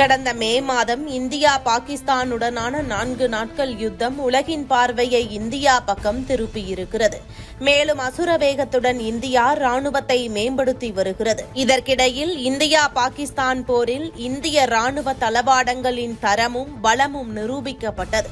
கடந்த மே மாதம் இந்தியா பாகிஸ்தானுடனான நான்கு நாட்கள் யுத்தம் உலகின் பார்வையை இந்தியா பக்கம் திருப்பியிருக்கிறது. மேலும் அசுர வேகத்துடன் இந்தியா ராணுவத்தை மேம்படுத்தி வருகிறது. இதற்கிடையில் இந்தியா பாகிஸ்தான் போரில் இந்திய ராணுவ தளவாடங்களின் தரமும் பலமும் நிரூபிக்கப்பட்டது.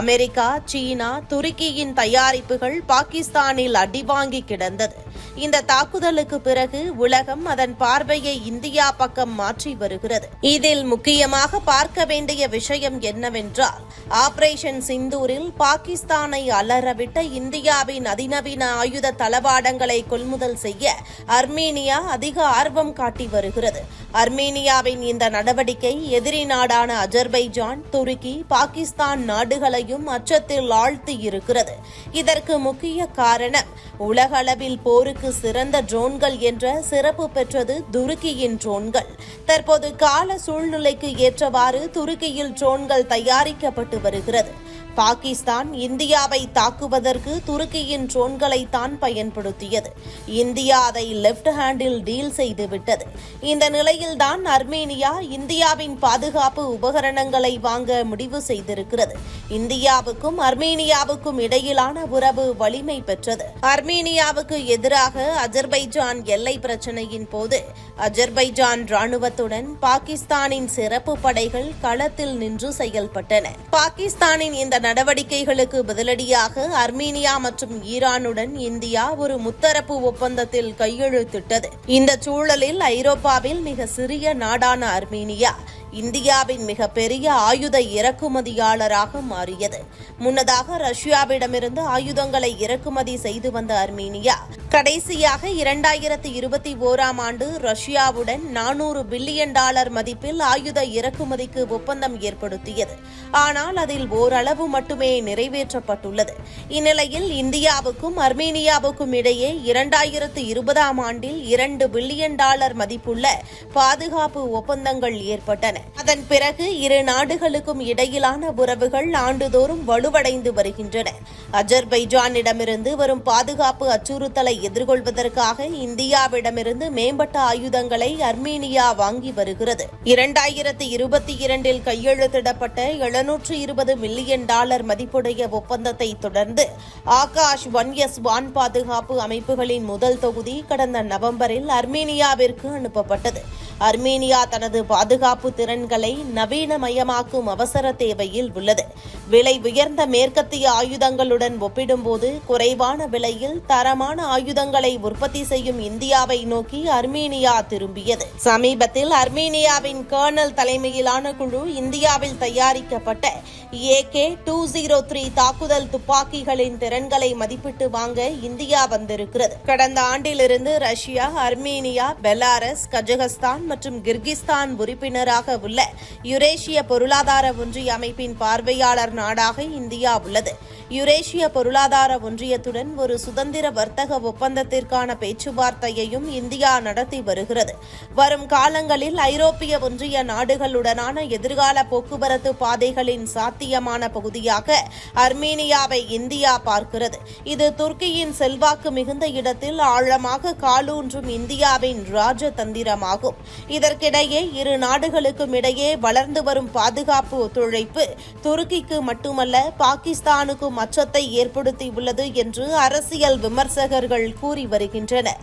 அமெரிக்கா சீனா துருக்கியின் தயாரிப்புகள் பாகிஸ்தானில் அடிவாங்கி கிடந்தது. இந்த தாக்குதலுக்கு பிறகு உலகம் அதன் பார்வையை இந்தியா பக்கம் மாற்றி வருகிறது. இதில் முக்கியமாக பார்க்க வேண்டிய விஷயம் என்னவென்றால் ஆபரேஷன் சிந்தூரில் பாகிஸ்தானை அலறவிட்ட இந்தியாவின் அதிநவீன ஆயுத தளவாடங்களை கொள்முதல் செய்ய அர்மீனியா அதிக ஆர்வம் காட்டி வருகிறது. அர்மீனியாவின் இந்த நடவடிக்கை எதிரி நாடான அஜர்பைஜான் துருக்கி பாகிஸ்தான் நாடுகளையும் அச்சத்தில் ஆழ்த்தி இருக்கிறது. இதற்கு முக்கிய காரணம் உலகளவில் போருக்கு சிறந்த ட்ரோன்கள் என்ற சிறப்பு பெற்றது துருக்கியின் ட்ரோன்கள். தற்போது கால சூழ்நிலைக்கு ஏற்றவாறு துருக்கியில் ட்ரோன்கள் தயாரிக்கப்பட்டு வருகிறது. பாகிஸ்தான் இந்தியாவை தாக்குவதற்கு துருக்கியின் ட்ரோன்களை தான் பயன்படுத்தியது. இந்தியா அதை லெப்ட் ஹேண்டில் டீல் செய்துவிட்டது. இந்த நிலையில்தான் அர்மேனியா இந்தியாவின் பாதுகாப்பு உபகரணங்களை வாங்க முடிவு செய்திருக்கிறது. இந்தியாவுக்கும் அர்மேனியாவுக்கும் இடையிலான உறவு வலிமை பெற்றது. அர்மேனியாவுக்கு எதிராக அஜர்பைஜான் எல்லை பிரச்சினையின் போது அஜர்பைஜான் ராணுவத்துடன் பாகிஸ்தானின் சிறப்பு படைகள் களத்தில் நின்று செயல்பட்டன. பாகிஸ்தானின் இந்த நடவடிக்கைகளுக்கு பதிலடியாக அர்மீனியா மற்றும் ஈரானுடன் இந்தியா ஒரு முத்தரப்பு ஒப்பந்தத்தில் கையெழுத்திட்டது. இந்த சூழலில் ஐரோப்பாவில் மிக சிறிய நாடான அர்மீனியா. இந்தியாவின் மிகப்பெரிய ஆயுத இறக்குமதியாளராக மாறியது. முன்னதாக ரஷ்யாவிடமிருந்து ஆயுதங்களை இறக்குமதி செய்து வந்த அர்மீனியா கடைசியாக இரண்டாயிரத்தி இருபத்தி ஓராம் ஆண்டு ரஷ்யாவுடன் நானூறு பில்லியன் டாலர் மதிப்பில் ஆயுத இறக்குமதிக்கு ஒப்பந்தம் ஏற்படுத்தியது. ஆனால் அதில் ஓரளவு மட்டுமே நிறைவேற்றப்பட்டுள்ளது. இந்நிலையில் இந்தியாவுக்கும் அர்மேனியாவுக்கும் இடையே இரண்டாயிரத்து இருபதாம் ஆண்டில் இரண்டு பில்லியன் டாலர் மதிப்புள்ள பாதுகாப்பு ஒப்பந்தங்கள் ஏற்பட்டன. அதன் பிறகு இரு நாடுகளுக்கும் இடையிலான உறவுகள் ஆண்டுதோறும் வலுவடைந்து வருகின்றன. அஜர்பைஜானிடமிருந்து வரும் பாதுகாப்பு அச்சுறுத்தலை எதிர்கொள்வதற்காக இந்தியாவிடமிருந்து மேம்பட்ட ஆயுதங்களை அர்மேனியா வாங்கி வருகிறது. இரண்டாயிரத்தி இருபத்தி இரண்டில் கையெழுத்திடப்பட்ட எழுநூற்று இருபது மில்லியன் டாலர் மதிப்புடைய ஒப்பந்தத்தை தொடர்ந்து ஆகாஷ் ஒன் எஸ் வான் பாதுகாப்பு அமைப்புகளின் முதல் தொகுதி கடந்த நவம்பரில் அர்மேனியாவிற்கு அனுப்பப்பட்டது. அர்மேனியா தனது பாதுகாப்பு திறன்களை நவீனமயமாக்கும் அவசர தேவையில் உள்ளது. விலை உயர்ந்த மேற்கத்திய ஆயுதங்களுடன் ஒப்பிடும்போது குறைவான விலையில் தரமான ஆயுதங்களை உற்பத்தி செய்யும் இந்தியாவை நோக்கி அர்மேனியா திரும்பியது. சமீபத்தில் அர்மேனியாவின் கர்னல் தலைமையிலான குழு இந்தியாவில் தயாரிக்கப்பட்ட ஏகே டூ ஜீரோ த்ரீ தாக்குதல் துப்பாக்கிகளின் திறன்களை மதிப்பிட்டு வாங்க இந்தியா வந்திருக்கிறது. கடந்த ஆண்டிலிருந்து ரஷ்யா அர்மீனியா பெலாரஸ் கஜகஸ்தான் மற்றும் கிர்கிஸ்தான் உறுப்பினராக உள்ள யுரேஷிய பொருளாதார ஒன்றிய அமைப்பின் பார்வையாளர் நாடாக இந்தியா உள்ளது. யுரேஷிய பொருளாதார ஒன்றியத்துடன் ஒரு சுதந்திர வர்த்தக ஒப்பந்தத்திற்கான பேச்சுவார்த்தையையும் இந்தியா நடத்தி வருகிறது. வரும் காலங்களில் ஐரோப்பிய ஒன்றிய நாடுகளுடனான எதிர்கால போக்குவரத்து பாதைகளின் சாத்தியமான பகுதியாக அர்மீனியாவை இந்தியா பார்க்கிறது. இது துருக்கியின் செல்வாக்கு மிகுந்த இடத்தில் ஆழமாக காலூன்றும் இந்தியாவின் ராஜதந்திரமாகும். இதற்கிடையே இரு நாடுகளுக்கும் இடையே வளர்ந்து வரும் பாதுகாப்பு ஒத்துழைப்பு துருக்கிக்கு மட்டுமல்ல பாகிஸ்தானுக்கும் அச்சத்தை ஏற்படுத்தியுள்ளது என்று அரசியல் விமர்சகர்கள் கூறி வருகின்றனர்.